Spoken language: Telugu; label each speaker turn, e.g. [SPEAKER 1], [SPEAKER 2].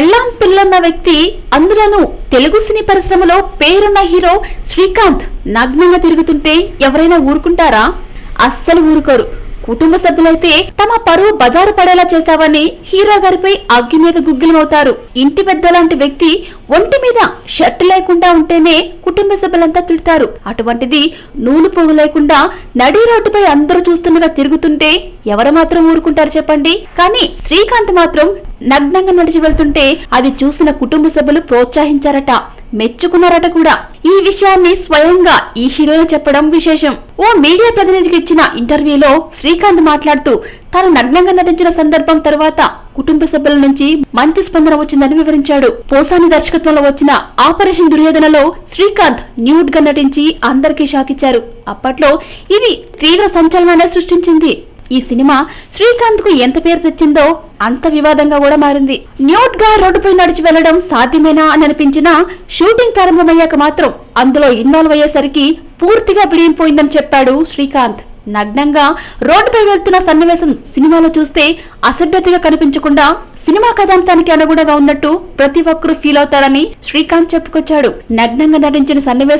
[SPEAKER 1] పెళ్ళాం పిల్లన్న వ్యక్తి అందులోనూ తెలుగు సినీ పరిశ్రమలో పేరున్న హీరో శ్రీకాంత్ నగ్నంగా తిరుగుతుంటే ఎవరైనా ఊరుకుంటారా? అస్సలు ఊరుకోరు. కుటుంబ సభ్యులైతే తమ పరువు బజారు పడేలా చేశావని హీరో గారిపై అగ్గి మీద గుగ్గిలమవుతారు. ఇంటి పెద్ద లాంటి వ్యక్తి ఒంటి మీద షర్టు లేకుండా ఉంటేనే కుటుంబ సభ్యులంతా తిడతారు. అటువంటిది నూలు పోగు లేకుండా నడి రోడ్డుపై అందరూ చూస్తుండగా తిరుగుతుంటే ఎవరు మాత్రం ఊరుకుంటారు చెప్పండి? కానీ శ్రీకాంత్ మాత్రం నగ్నంగా నడిచి వెళ్తుంటే అది చూసిన కుటుంబ సభ్యులు ప్రోత్సహించారట. మెచ్చుకున్నారట కూడా. ఈ విషయాన్ని స్వయంగా ఈ హీరోనే చెప్పడం విశేషం. ఓ మీడియా ప్రతినిధికి ఇచ్చిన ఇంటర్వ్యూలో శ్రీకాంత్ మాట్లాడుతూ తాను నగ్నంగా నటించిన సందర్భం తర్వాత కుటుంబ సభ్యుల నుంచి మంచి స్పందన వచ్చిందని వివరించాడు. పోసాని దర్శకత్వంలో వచ్చిన ఆపరేషన్ దుర్యోధనలో శ్రీకాంత్ న్యూడ్గా నటించి అందరికీ షాకిచ్చారు. అప్పట్లో ఇది తీవ్ర సంచలనాన్ని సృష్టించింది. ఈ సినిమా శ్రీకాంత్కు ఎంత పేరు తెచ్చిందో అంత వివాదంగా కూడా మారింది. న్యూట్గా రోడ్డుపై నడిచి వెళ్ళడం సాధ్యమేనా అని అనిపించినా షూటింగ్ ప్రారంభమయ్యాక మాత్రం అందులో ఇన్వాల్వ్ అయ్యేసరికి పూర్తిగా బిడిపోయిందని చెప్పాడు శ్రీకాంత్. నగ్నంగా రోడ్డుపై వెళ్తున్న సన్నివేశం సినిమాలో చూస్తే అసభ్యతగా కనిపించకుండా సినిమా కథాంశానికి అనుగుణంగా ఉన్నట్టు ప్రతి ఒక్కరూ ఫీల్ అవుతారని శ్రీకాంత్ చెప్పుకొచ్చాడు. నగ్నంగా నటించిన సన్నివేశం